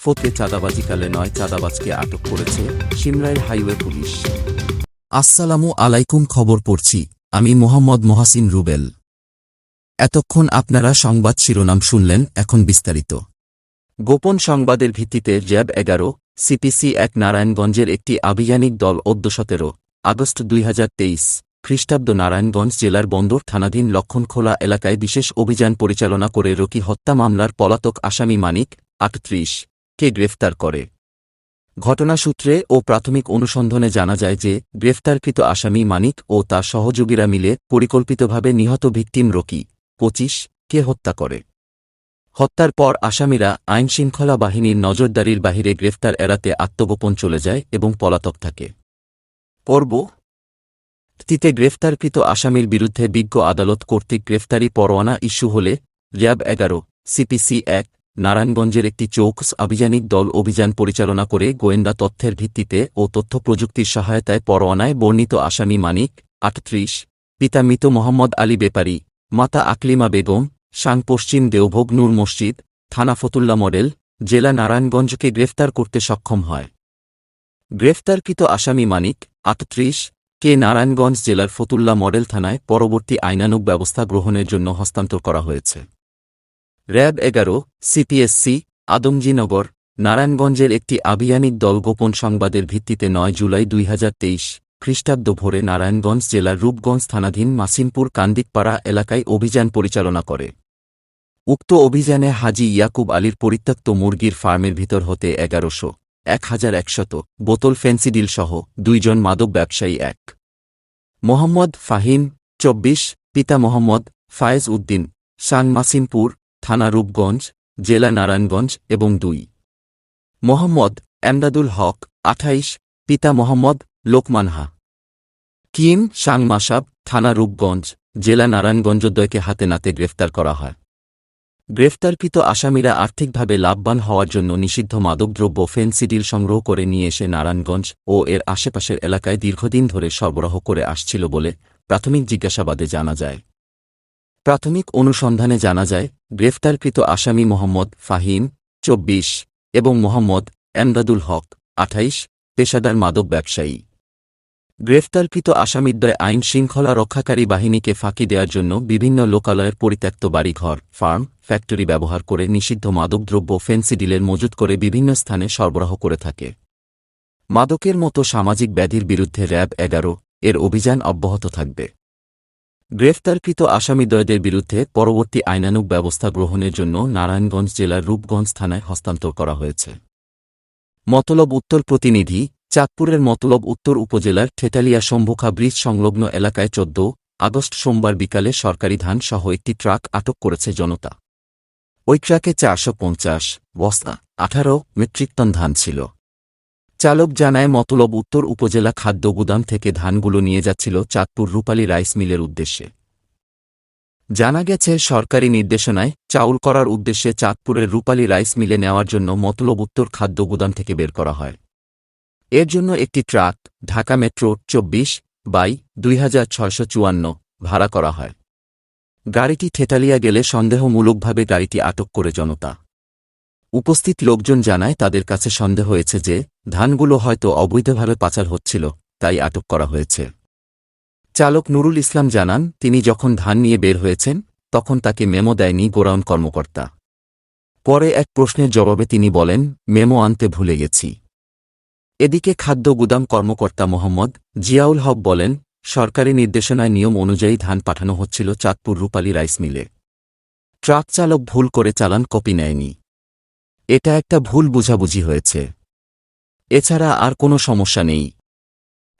ফতে চাঁদাবাজিকালে নয় চাঁদাবাজকে আটক করেছে সিমরাইল হাইওয়ে পুলিশ। আসসালামু আলাইকুম, খবর পড়ছি। আমি মোহাম্মদ মহাসিন রুবেল। এতক্ষণ আপনারা সংবাদ শিরোনাম শুনলেন, এখন বিস্তারিত। গোপন সংবাদের ভিত্তিতে জ্যাব এগারো, সিপিসি এক নারায়ণগঞ্জের একটি আভিযানিক দল অদ্য সতেরো আগস্ট দুই হাজার তেইশ, খ্রিস্টাব্দ নারায়ণগঞ্জ জেলার বন্দর থানাধীন লক্ষণখোলা এলাকায় বিশেষ অভিযান পরিচালনা করে রকি হত্যা মামলার পলাতক আসামি মানিক, আটত্রিশ। কে গ্রেফতার করে। ঘটনাসূত্রে ও প্রাথমিক অনুসন্ধানে জানা যায় যে, গ্রেফতারকৃত আসামি মানিক ও তার সহযোগীরা মিলে পরিকল্পিতভাবে নিহত ভিকটিম রকি পঁচিশ কে হত্যা করে। হত্যার পর আসামিরা আইনশৃঙ্খলা বাহিনীর নজরদারির বাহিরে গ্রেফতার এড়াতে আত্মগোপন চলে যায় এবং পলাতক থাকে। পর্ব তিতে গ্রেফতারকৃত আসামির বিরুদ্ধে বিজ্ঞ আদালত কর্তৃক গ্রেফতারি পরোয়ানা ইস্যু হলে র্যাব এগারো, সিপিসি এক নারায়ণগঞ্জের একটি চৌকস আভিযানিক দল অভিযান পরিচালনা করে গোয়েন্দা তথ্যের ভিত্তিতে ও তথ্য প্রযুক্তির সহায়তায় পরোয়ানায় বর্ণিত আসামি মানিক, আটত্রিশ, পিতা মৃত মোহাম্মদ আলী বেপারি, মাতা আকলিমা বেগম, সাং পশ্চিম দেওভোগ নূর মসজিদ, থানা ফতুল্লা মডেল, জেলা নারায়ণগঞ্জকে গ্রেফতার করতে সক্ষম হয়। গ্রেফতারকৃত আসামি মানিক, আটত্রিশ, কে নারায়ণগঞ্জ জেলার ফতুল্লা মডেল থানায় পরবর্তী আইনানুগ ব্যবস্থা গ্রহণের জন্য হস্তান্তর করা হয়েছে। র্যাব এগারো সিপিএসসি আদমজীনগর, নারায়ণগঞ্জের একটি আভিযানিক দল গোপন সংবাদের ভিত্তিতে নয় জুলাই দুই হাজার তেইশ খ্রিস্টাব্দ ভোরে নারায়ণগঞ্জ জেলার রূপগঞ্জ থানাধীন মাসিমপুর কান্দিকপাড়া এলাকায় অভিযান পরিচালনা করে। উক্ত অভিযানে হাজি ইয়াকুব আলীর পরিত্যক্ত মুরগির ফার্মের ভিতর হতে এগারোশো, এক হাজার একশত বোতল ফেন্সিডিল সহ দুইজন মাদক ব্যবসায়ী এক। মোহাম্মদ ফাহিম, চব্বিশ, পিতা মোহাম্মদ ফায়েজ উদ্দিন সাং মাসিমপুর থানা রূপগঞ্জ, জেলা নারায়ণগঞ্জ এবং দুই। মোহাম্মদ এমদাদুল হক, আঠাইশ, পিতা মোহাম্মদ লোকমানহা কিম সাং মাসাব, থানা রূপগঞ্জ, জেলা নারায়ণগঞ্জ নারায়ণগঞ্জদ্বয়কে হাতে নাতে গ্রেফতার করা হয়। গ্রেফতারকৃত আসামিরা আর্থিকভাবে লাভবান হওয়ার জন্য নিষিদ্ধ মাদকদ্রব্য ফেন্সিডিল সংগ্রহ করে নিয়ে এসে নারায়ণগঞ্জ ও এর আশেপাশের এলাকায় দীর্ঘদিন ধরে সরবরাহ করে আসছিল বলে প্রাথমিক জিজ্ঞাসাবাদে জানা যায়। প্রাথমিক অনুসন্ধানে জানা যায় গ্রেফতারকৃত আসামি মোহাম্মদ ফাহিম, চব্বিশ, এবং মোহাম্মদ এমদাদুল হক, আঠাইশ, পেশাদার মাদক ব্যবসায়ী। গ্রেফতারকৃত আসামিদ্বয় আইন শৃঙ্খলা রক্ষাকারী বাহিনীকে ফাঁকি দেওয়ার জন্য বিভিন্ন লোকালয়ের পরিত্যক্ত বাড়িঘর, ফার্ম, ফ্যাক্টরি ব্যবহার করে নিষিদ্ধ মাদকদ্রব্য ফেন্সিডিলের মজুত করে বিভিন্ন স্থানে সরবরাহ করে থাকে। মাদকের মতো সামাজিক ব্যাধির বিরুদ্ধে র্যাব এগারো, এর অভিযান অব্যাহত থাকবে। গ্রেফতারকৃত আসামিদ্বয়দের বিরুদ্ধে পরবর্তী আইনানুগ ব্যবস্থা গ্রহণের জন্য নারায়ণগঞ্জ জেলার রূপগঞ্জ থানায় হস্তান্তর করা হয়েছে। মতলব উত্তর প্রতিনিধি, চাঁদপুরের মতলব উত্তর উপজেলার ঠেটালিয়া শম্ভুখা ব্রিজ সংলগ্ন এলাকায় চোদ্দ আগস্ট সোমবার বিকালে সরকারি ধান সহ একটি ট্রাক আটক করেছে জনতা। ওই ট্রাকে চারশো পঞ্চাশ বস্তা আঠারো মেট্রিক টন ধান ছিল। চালক জানায়, মতলব উত্তর উপজেলা খাদ্য গুদাম থেকে ধানগুলো নিয়ে যাচ্ছিল চাঁদপুর রূপালী রাইস মিলের উদ্দেশ্যে। জানা গেছে, সরকারি নির্দেশনায় চাউল করার উদ্দেশ্যে চাঁদপুরের রূপালী রাইস মিলে নেওয়ার জন্য মতলব উত্তর খাদ্য গুদাম থেকে বের করা হয়। এর জন্য একটি ট্রাক, ঢাকা মেট্রো চব্বিশ বাই দুই হাজার ছয়শো চুয়ান্ন, ভাড়া করা হয়। গাড়িটি থেতালিয়া গেলে সন্দেহমূলকভাবে গাড়িটি আটক করে জনতা। উপস্থিত লোকজন জানায়, তাদের কাছে সন্দেহ হয়েছে যে ধানগুলো হয়তো অবৈধভাবে পাচার হচ্ছিল, তাই আটক করা হয়েছে। চালক নুরুল ইসলাম জানান, তিনি যখন ধান নিয়ে বের হয়েছেন, তখন তাকে মেমো দেয়নি গোরাউন কর্মকর্তা। পরে এক প্রশ্নের জবাবে তিনি বলেন, মেমো আনতে ভুলে গেছি। এদিকে খাদ্য গুদাম কর্মকর্তা মোহাম্মদ জিয়াউল হক বলেন, সরকারি নির্দেশনায় নিয়ম অনুযায়ী ধান পাঠানো হচ্ছিল চাঁদপুর রূপালী রাইস মিলে। ট্রাক চালক ভুল করে চালান কপি নেয়নি। এটা একটা ভুল বুঝাবুঝি হয়েছে। এছাড়া আর কোনো সমস্যা নেই।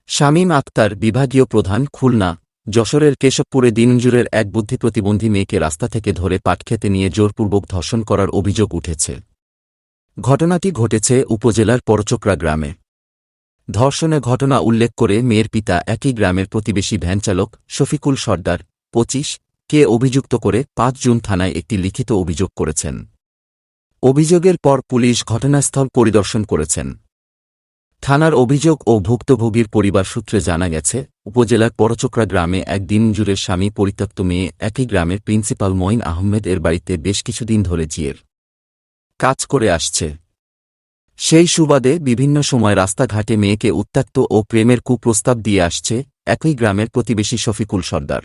শামীম আক্তার, বিভাগীয় প্রধান, খুলনা, যশোরের কেশবপুরে দিনজুরের এক বুদ্ধি প্রতিবন্ধী মেয়েকে রাস্তা থেকে ধরে পাট খেতে নিয়ে জোরপূর্বক ধর্ষণ করার অভিযোগ উঠেছে। ঘটনাটি ঘটেছে উপজেলার পরচক্রা গ্রামে। ধর্ষণের ঘটনা উল্লেখ করে মেয়ের পিতা একই গ্রামের প্রতিবেশী ভ্যানচালক শফিকুল সর্দার, পঁচিশ, কে অভিযুক্ত করে পাঁচ জুন থানায় একটি লিখিত অভিযোগ করেছেন। অভিযোগের পর পুলিশ ঘটনাস্থল পরিদর্শন করেছেন। থানার অভিযোগ ও ভুক্তভোগীর পরিবার সূত্রে জানা গেছে, উপজেলার পরচক্রা গ্রামে এক দিনজুরের স্বামী পরিত্যক্ত মেয়ে একই গ্রামের প্রিন্সিপাল মঈন আহমেদ এর বাড়িতে বেশ কিছুদিন ধরে জিয়ের কাজ করে আসছে। সেই সুবাদে বিভিন্ন সময় রাস্তাঘাটে মেয়েকে উত্ত্যক্ত ও প্রেমের কুপ্রস্তাব দিয়ে আসছে একই গ্রামের প্রতিবেশী শফিকুল সর্দার।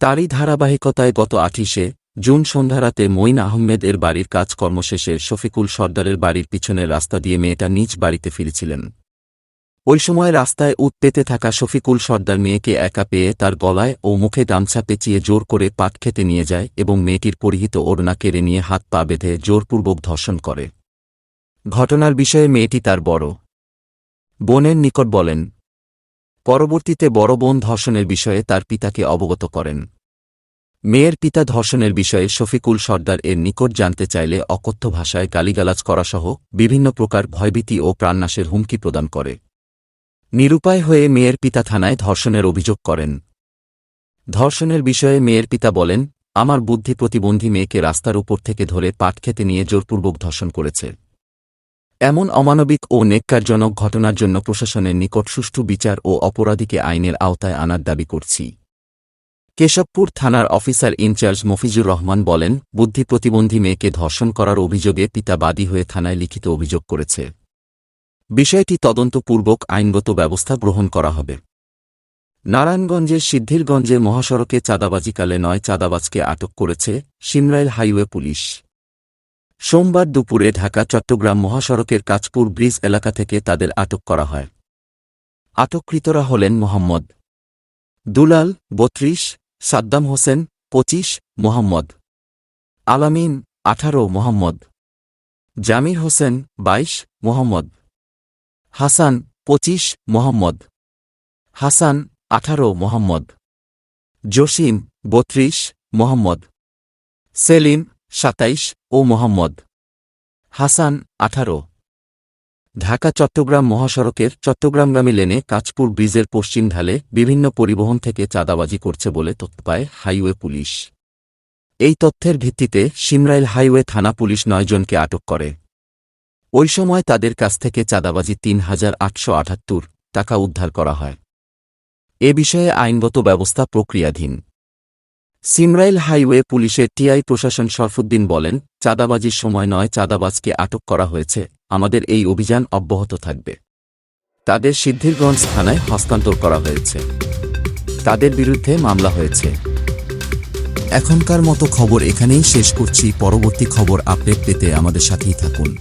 তারই ধারাবাহিকতায় গত আঠিশে জুন সন্ধ্যারাতে মঈন আহমেদ এর বাড়ির কাজকর্ম শেষে শফিকুল সর্দারের বাড়ির পিছনের রাস্তা দিয়ে মেয়েটা নিজ বাড়িতে ফিরেছিলেন। ওই সময় রাস্তায় উত পেতে থাকা শফিকুল সর্দার মেয়েকে একা পেয়ে তার গলায় ও মুখে গামছা পেঁচিয়ে জোর করে পাট খেতে নিয়ে যায় এবং মেয়েটির পরিহিত ওড়না কেড়ে নিয়ে হাত পা বেঁধে জোরপূর্বক ধর্ষণ করে। ঘটনার বিষয়ে মেয়েটি তার বড় বোনের নিকট বলেন, পরবর্তীতে বড় বোন ধর্ষণের বিষয়ে তার পিতাকে অবগত করেন। মেয়ের পিতা ধর্ষণের বিষয়ে শফিকুল সর্দার এর নিকট জানতে চাইলে অকথ্য ভাষায় গালিগালাজ করাসহ বিভিন্ন প্রকার ভয়ভীতি ও প্রাণনাশের হুমকি প্রদান করে। নিরুপায় হয়ে মেয়ের পিতা থানায় ধর্ষণের অভিযোগ করেন। ধর্ষণের বিষয়ে মেয়ের পিতা বলেন, আমার বুদ্ধি প্রতিবন্ধী মেয়েকে রাস্তার উপর থেকে ধরে পাট খেতে নিয়ে জোরপূর্বক ধর্ষণ করেছে। এমন অমানবিক ও নেককারজনক ঘটনার জন্য প্রশাসনের নিকট সুষ্ঠু বিচার ও অপরাধীকে আইনের আওতায় আনার দাবি করছি। কেশবপুর থানার অফিসার ইনচার্জ মফিজুর রহমান বলেন বুদ্ধি প্রতিবন্ধী মেয়েকে ধর্ষণ করার অভিযোগে পিতা বাদী হয়ে থানায় লিখিত অভিযোগ করেছে। বিষয়টি তদন্তপূর্বক আইনগত ব্যবস্থা গ্রহণ করা হবে। নারায়ণগঞ্জের সিদ্ধিরগঞ্জে মহাসড়কে চাঁদাবাজিকালে নয় চাঁদাবাজকে আটক করেছে সিমরাইল হাইওয়ে পুলিশ। সোমবার দুপুরে ঢাকা, চট্টগ্রাম মহাসড়কের কাঁচপুর ব্রিজ এলাকা থেকে তাদের আটক করা হয়। আটককৃতরা হলেন মোহাম্মদ দুলাল, বত্রিশ সাদ্দাম হোসেন, পঁচিশ, মোহাম্মদ। আলামিন, আঠারো, মোহাম্মদ। জামির হোসেন, বাইশ, মোহাম্মদ। হাসান, পঁচিশ, মোহাম্মদ। হাসান, আঠারো, মোহাম্মদ। জসিম, বত্রিশ, মোহাম্মদ। সেলিম, সাতাইশ, ও মোহাম্মদ। হাসান, আঠারো। ঢাকা চট্টগ্রাম মহাসড়কের চট্টগ্রামগামী লেনে কাঁচপুর ব্রিজের পশ্চিম ঢালে বিভিন্ন পরিবহন থেকে চাঁদাবাজি করছে বলে তথ্য পায় হাইওয়ে পুলিশ। এই তথ্যের ভিত্তিতে সিমরাইল হাইওয়ে থানা পুলিশ নয়জনকে আটক করে। ওই সময় তাদের কাছ থেকে চাঁদাবাজি তিন হাজার আটশো আটাত্তর টাকা উদ্ধার করা হয়। এ বিষয়ে আইনগত ব্যবস্থা প্রক্রিয়াধীন। সিমরাইল হাইওয়ে পুলিশের টিআই প্রশাসন শরফুদ্দিন বলেন, চাঁদাবাজির সময় নয় চাঁদাবাজকে আটক করা হয়েছে। আমাদের এই অভিযান অব্যাহত থাকবে। তাদের সিদ্ধিরগঞ্জ থানায় হস্তান্তর করা হয়েছে। তাদের বিরুদ্ধে মামলা হয়েছে। এখনকার মতো খবর এখানেই শেষ করছি। পরবর্তী খবর আপডেট পেতে আমাদের সাথেই থাকুন।